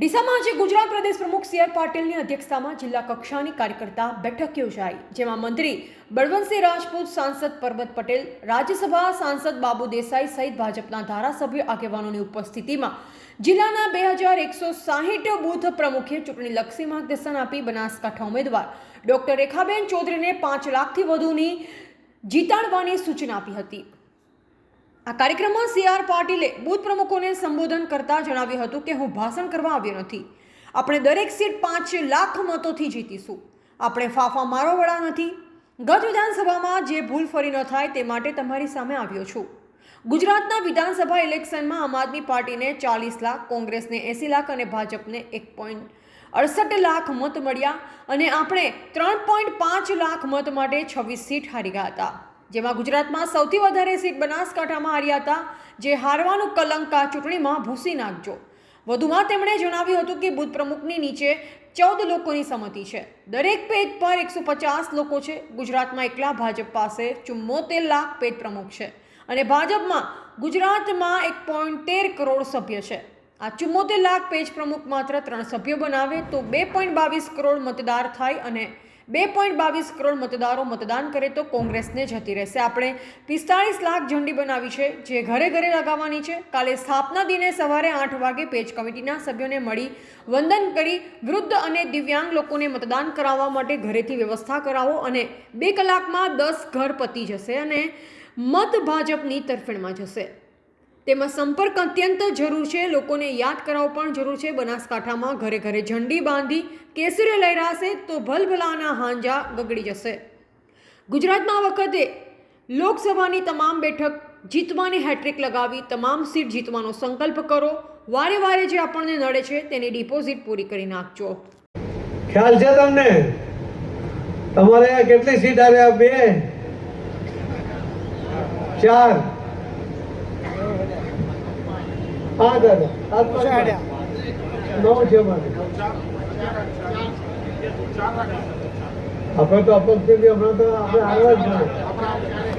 ડીસામાં આજે ગુજરાત પ્રદેશ પ્રમુખ C R પાટીલની અધ્યક્ષતામાં જિલ્લા કક્ષાની કાર્યકર્તા બેઠક યોજાઈ, જેમાં મંત્રી બળવંતસિંહ રાજપૂત, સાંસદ પરબત પટેલ, રાજ્યસભા સાંસદ બાબુ દેસાઈ સહિત ભાજપના ધારાસભ્ય આગેવાનોની ઉપસ્થિતિમાં જિલ્લાના બે હજાર એકસો સાહીઠ બૂથ પ્રમુખે ચૂંટણીલક્ષી માર્ગદર્શન આપી બનાસકાંઠા ઉમેદવાર ડોક્ટર રેખાબેન ચૌધરીને પાંચ લાખથી વધુની જીતાડવાની સૂચના આપી હતી. આ કાર્યક્રમમાં સી આર પાટીલે બૂથ પ્રમુખોને સંબોધન કરતા જણાવ્યું હતું કે હું ભાષણ કરવા આવ્યો નથી. આપણે દરેક સીટ પાંચ લાખ મતોથી જીતીશું. આપણે ફાફા મારોવાળા નથી. ગત વિધાનસભામાં જે ભૂલ ફરી ન થાય તે માટે તમારી સામે આવ્યો છું. ગુજરાતના વિધાનસભા ઇલેક્શનમાં આમ આદમી પાર્ટીને ચાલીસ લાખ, કોંગ્રેસને એંસી લાખ અને ભાજપને એક પોઈન્ટ અડસઠ લાખ મત મળ્યા અને આપણે ત્રણ પોઈન્ટ પાંચ લાખ મત માટે છવ્વીસ સીટ હારી ગયા હતા. જેમાં ગુજરાતમાં સૌથી વધારે સીટ બનાસકાંઠામાં હાર્યા હતા, જે હારવાનું કલંક આ ચૂંટણીમાં ભૂસી નાખજો. વધુમાં તેમણે જણાવ્યું હતું કે બુથ પ્રમુખની નીચે ચૌદ લોકોની સંમતિ છે. દરેક પેજ પર એકસો પચાસ લોકો છે. ગુજરાતમાં એકલા ભાજપ પાસે ચુમ્મોતેર લાખ પેજ પ્રમુખ છે. અને ભાજપમાં ગુજરાતમાં એક પોઈન્ટ તેર કરોડ સભ્ય છે. આ ચુમ્મોતેર લાખ પેજ પ્રમુખ માત્ર ત્રણ સભ્યો બનાવે તો બે પોઈન્ટ બાવીસ કરોડ મતદાર થાય અને બે પોઈન્ટ બાવીસ કરોડ મતદારો મતદાન કરે તો કોંગ્રેસને જતી રહેશે. આપણે પિસ્તાળીસ લાખ ઝંડી બનાવી છે, જે ઘરે ઘરે લગાવવાની છે. કાલે સ્થાપના દિને સવારે આઠ વાગે પેજ કમિટીના સભ્યોને મળી વંદન કરી વૃદ્ધ અને દિવ્યાંગ લોકોને મતદાન કરાવવા માટે ઘરેથી વ્યવસ્થા કરાવો અને બે કલાકમાં દસ ઘર પતી જશે અને મત ભાજપની તરફેણમાં જશે. તેમાં સંપર્ક અત્યંત જરૂર છે. લોકોને યાદ કરાવવો પણ જરૂર છે. બનાસકાંઠામાં ઘરે ઘરે ઝંડી બાંધી કેસરીઓ લહેરાશે તો ભલભલાના હાંજા ગગડી જશે. ગુજરાતમાં વખતે લોકસભાની તમામ બેઠક જીતવાની હેટ્રિક લગાવી તમામ સીટ જીતવાનો સંકલ્પ કરો. વારે વારે જે આપણને નડે છે તેની ડિપોઝિટ પૂરી કરી નાખજો. ખ્યાલ છે તમને? તમારે કેટલી સીટ આવ્યા બે? ચાર? પાંચ પાંચ નવ છે આપણે તો અપક્ષ છે હમણાં તો આપણે આવ્યા જ નહીં.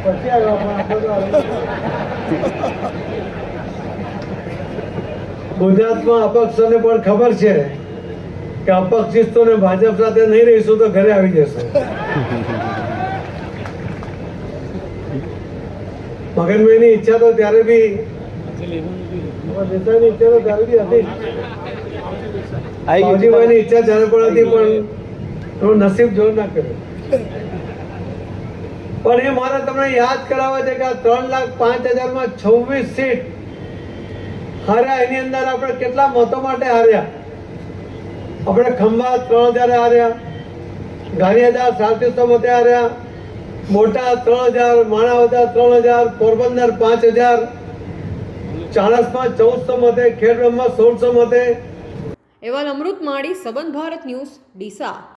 પછી આવ્યો ગુજરાતમાં અપક્ષોને પણ ખબર છે કે અપક્ષિસ્તોને ભાજપ સાથે નહીં રહીશું તો ઘરે આવી જશે. મગનભાઈની ઈચ્છા તો ત્યારે બી નેતાની ઈચ્છા ત્યારે પણ હતી. પણ થોડું નસીબ જોર ના કર્યું. પણ એ મારે તમને યાદ કરાવવા છે કે આ ત્રણ લાખ પાંચ હજારમાં છવ્વીસ સીટ હાર્યા. એની અંદર આપણે કેટલા મતો માટે હાર્યા? આપણે ખંભા ત્રણ હજાર હાર્યા. ગાંધીધાર સાતસો મતે હાર્યા. મોટા ત્રણ હજાર માણાવદર ત્રણ હજાર પોરબંદર પાંચ હજાર. ચાણસમાં ચૌદસો મતે ખેડબ્રહ્મા સોળસો મતે એવા અમૃત માળી સંબંધ ભારત ન્યૂઝ ડીસા.